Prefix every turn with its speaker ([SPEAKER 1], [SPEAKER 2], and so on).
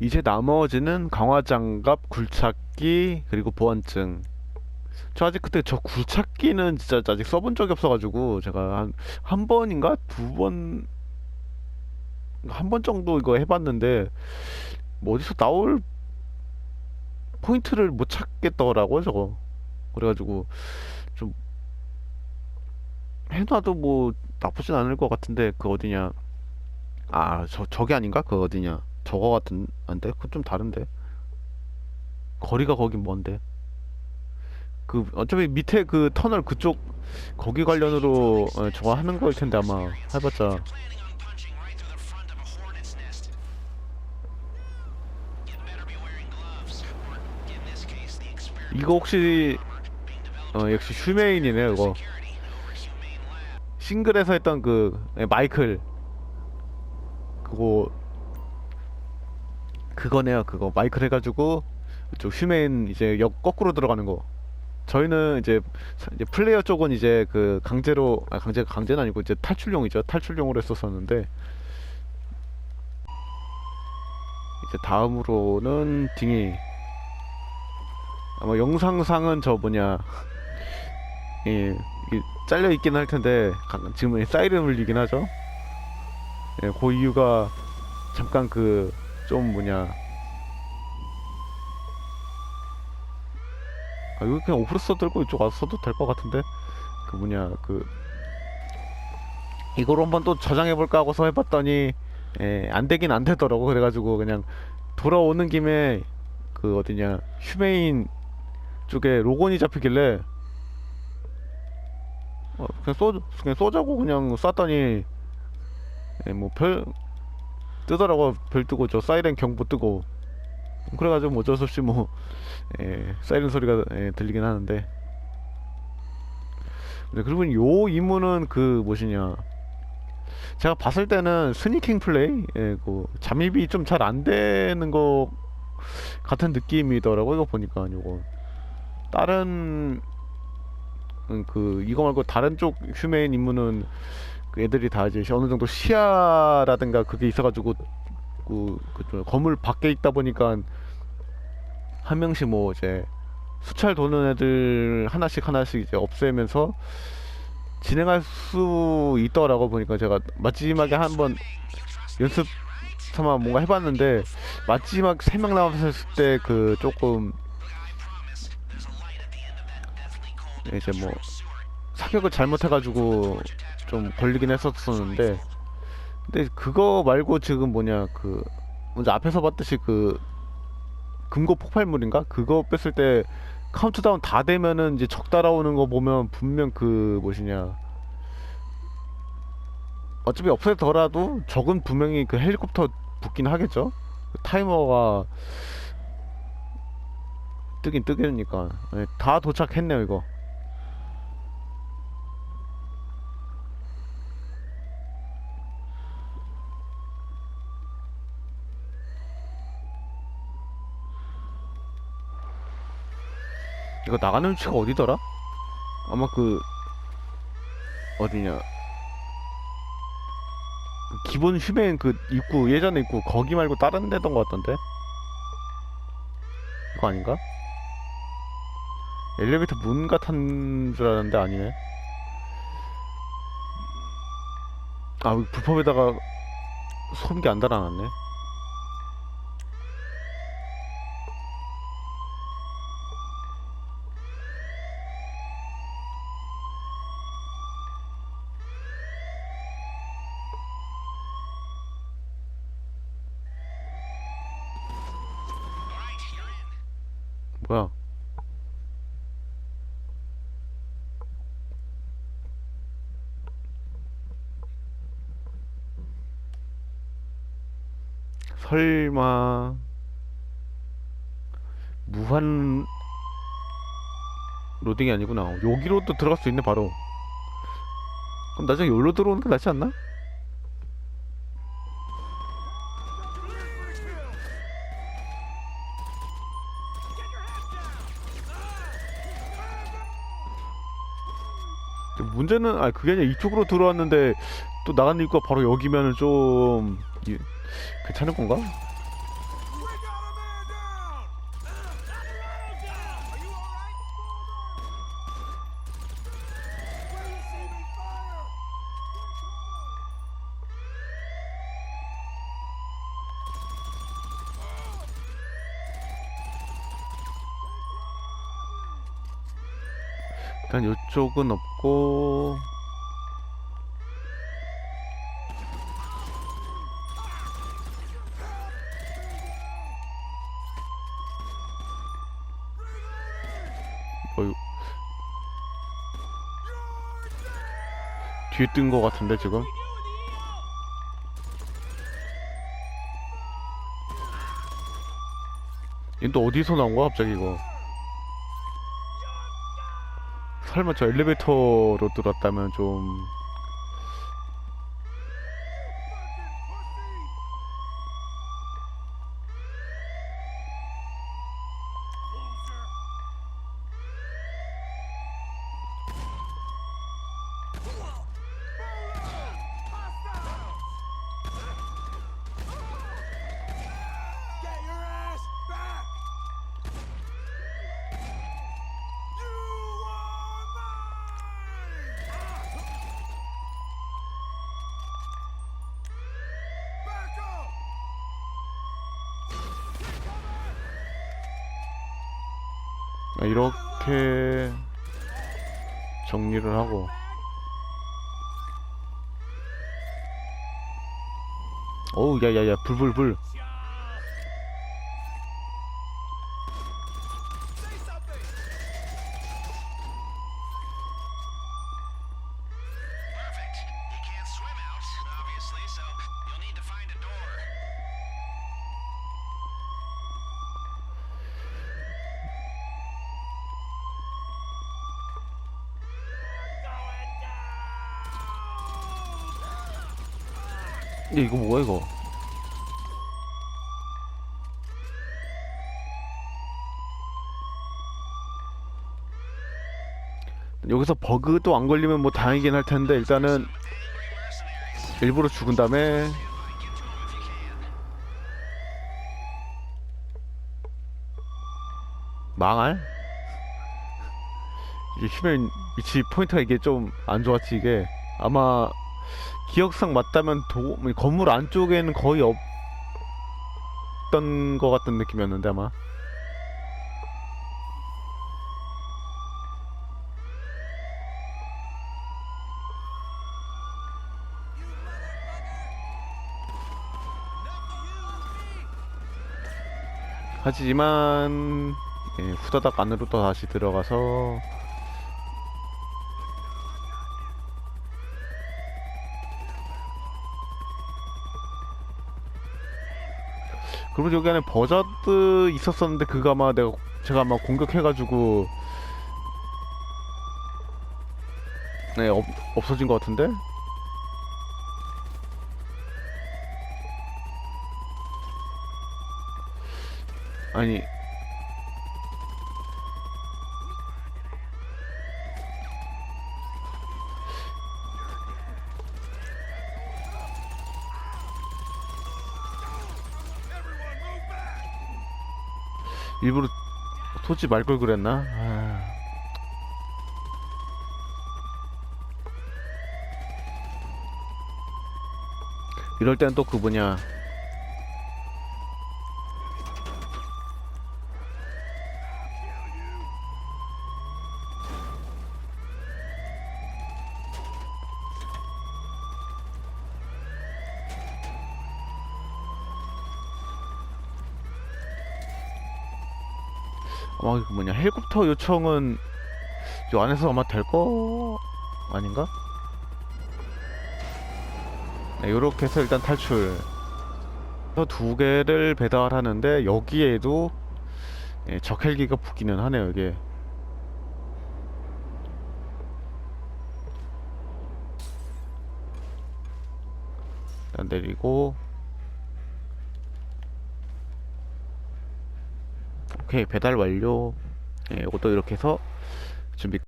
[SPEAKER 1] 이제 나머지는 강화장갑, 굴착기 그리고 보안증. 저 아직 그때 저 굴착기는 진짜 아직 써본 적이 없어가지고 제가 한 한 번인가 두 번 한 번 정도 이거 해봤는데 뭐 어디서 나올 포인트를 못 찾겠더라고 저거. 그래가지고 좀 해놔도 뭐 나쁘진 않을 것 같은데 그 어디냐? 아 저 저게 아닌가? 그 어디냐? 저거 같은 안데? 그건 좀 다른데? 거리가 거긴 먼데? 그 어차피 밑에 그 터널 그쪽 거기 관련으로 어, 저거 하는 거일 텐데 아마 해봤자. 이거 혹시 어 역시 슈메인이네 이거. 싱글에서 했던 그 예, 마이클. 그거 그거네요 그거. 마이클 해가지고 그쪽 슈메인 이제 역 거꾸로 들어가는 거. 저희는 이제, 사- 이제 플레이어 쪽은 이제 그 강제로 아 강제 강제는 아니고 이제 탈출용이죠. 탈출용으로 했었었는데 이제 다음으로는 딩이. 아마 영상상은 저 뭐냐. 예 잘려 있긴 할 텐데 가- 지금 사이렌 울리긴 하죠. 예, 그 이유가 잠깐 그 좀 뭐냐. 아 이거 그냥 오프로서 들고 이쪽 와서 써도 될 것 같은데? 그 뭐냐 그 이걸 한번 또 저장해 볼까 하고서 해봤더니 예, 안 되긴 안 되더라고. 그래가지고 그냥 돌아오는 김에 그 어디냐 휴메인 쪽에 로건이 잡히길래 어, 그냥 쏘 그냥 쏘자고 그냥 쐈더니 예, 뭐별 뜨더라고. 별 뜨고 저 사이렌 경보 뜨고. 그래가지고 뭐 어쩔 수 없이 뭐 예, 사이렌 소리가 예, 들리긴 하는데. 네, 그리고 요 임무는 그 무엇이냐. 제가 봤을 때는 스니킹 플레이? 예, 그 잠입이 좀 잘 안 되는 거 같은 느낌이더라고 이거 보니까. 요거. 다른 음, 그 이거 말고 다른 쪽 휴메인 임무는 그 애들이 다 이제 어느 정도 시야라든가 그게 있어가지고 그, 그 건물 밖에 있다 보니까 한 명씩 뭐 이제 수찰 도는 애들 하나씩 하나씩 이제 없애면서 진행할 수 있더라고 보니까 제가 마지막에 한번 연습 삼아 뭔가 해봤는데 마지막 세 명 남았을 때 그 조금 이제 뭐 사격을 잘못해가지고 좀 걸리긴 했었었는데. 근데 그거 말고 지금 뭐냐 그 먼저 앞에서 봤듯이 그 금고 폭발물인가? 그거 뺐을 때 카운트다운 다 되면은 이제 적 따라오는 거 보면 분명 그 무엇이냐. 어차피 없애더라도 적은 분명히 그 헬리콥터 붙긴 하겠죠? 그 타이머가 뜨긴 뜨겠니까. 네, 다 도착했네요 이거 이거 나가는 위치가 어디더라? 아마 그 어디냐 그 기본 휴메인 그 입구 예전에 입구 거기 말고 다른 데던 것 같던데 이거 아닌가? 엘리베이터 문 같은 줄 알았는데 아니네 아 불법에다가 소음기 안 달아놨네 뭐야? 설마 무한 로딩이 아니구나. 여기로 또 들어갈 수 있네 바로. 그럼 나중에 여기로 들어오는 게 낫지 않나? 문제는 아 그게 아니라 이쪽으로 들어왔는데 또 나가는 입구가 바로 여기면은 좀 이- 괜찮을 건가? 일단 이쪽은 없고. 뒤에 뜬 거 같은데 지금? 얘또 어디서 나온 거야 갑자기 이거 설마 저 엘리베이터로 들었다면 좀 이렇게 정리를 하고. 어우 야야야 불불불 야 이거 뭐야 이거 여기서 버그도 안 걸리면 뭐 다행이긴 할 텐데 일단은. 일부러 죽은 다음에. 망할? 이게 휴면 위치 포인트가 이게 좀 안 좋았지 이게 아마 기억상 맞다면 도, 건물 안쪽에는 거의 없던 것 같은 느낌이었는데 아마. 하지만 예, 후다닥 안으로 또 다시 들어가서 그리고 여기 안에 버저드 있었었는데 그거 아마 내가 제가 아마 공격해가지고 네 없, 없어진 것 같은데? 아니 일부러 토지 말 걸 그랬나? 아... 이럴 땐 또 그 뭐냐 아마 그 뭐냐 헬리콥터 요청은 요 안에서 아마 될 거 아닌가? 네, 요렇게 해서 일단 탈출 두 개를 배달하는데 여기에도 예, 적 헬기가 붙기는 하네요 이게 일단 내리고 오케이 배달 완료. 예, 이것도 이렇게 해서 준비